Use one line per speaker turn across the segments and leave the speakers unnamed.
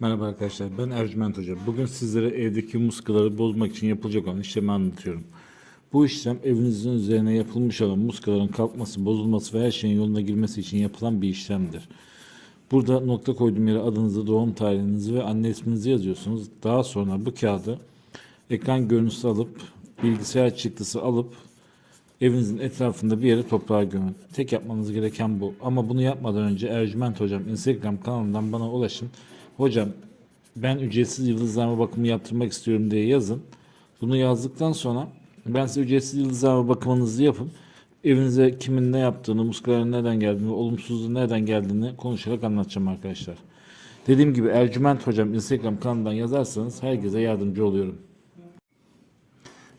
Merhaba arkadaşlar, ben Ercüment Hoca. Bugün sizlere evdeki muskaları bozmak için yapılacak olan işlemi anlatıyorum. Bu işlem evinizin üzerine yapılmış olan muskaların kalkması, bozulması ve her şeyin yoluna girmesi için yapılan bir işlemdir. Burada nokta koyduğum yere adınızı, doğum tarihinizi ve anne isminizi yazıyorsunuz. Daha sonra bu kağıdı ekran görüntüsü alıp, bilgisayar çıktısı alıp evinizin etrafında bir yere toprağa gömün. Tek yapmanız gereken bu. Ama bunu yapmadan önce Ercüment Hocam Instagram kanalından bana ulaşın. Hocam ben ücretsiz yıldızlama bakımı yaptırmak istiyorum diye yazın. Bunu yazdıktan sonra ben size ücretsiz yıldızlama bakımınızı yapın. Evinize kimin ne yaptığını, muskaların nereden geldiğini, olumsuzluğun nereden geldiğini konuşarak anlatacağım arkadaşlar. Dediğim gibi Ercüment Hocam Instagram kanalından yazarsanız herkese yardımcı oluyorum.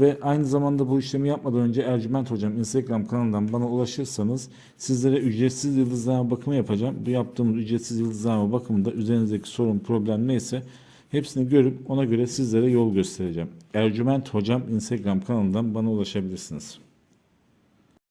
Ve aynı zamanda bu işlemi yapmadan önce Ercüment Hocam Instagram kanalından bana ulaşırsanız sizlere ücretsiz yıldızlama bakımı yapacağım. Bu yaptığımız ücretsiz yıldızlama bakımında üzerinizdeki sorun, problem neyse hepsini görüp ona göre sizlere yol göstereceğim. Ercüment Hocam Instagram kanalından bana ulaşabilirsiniz.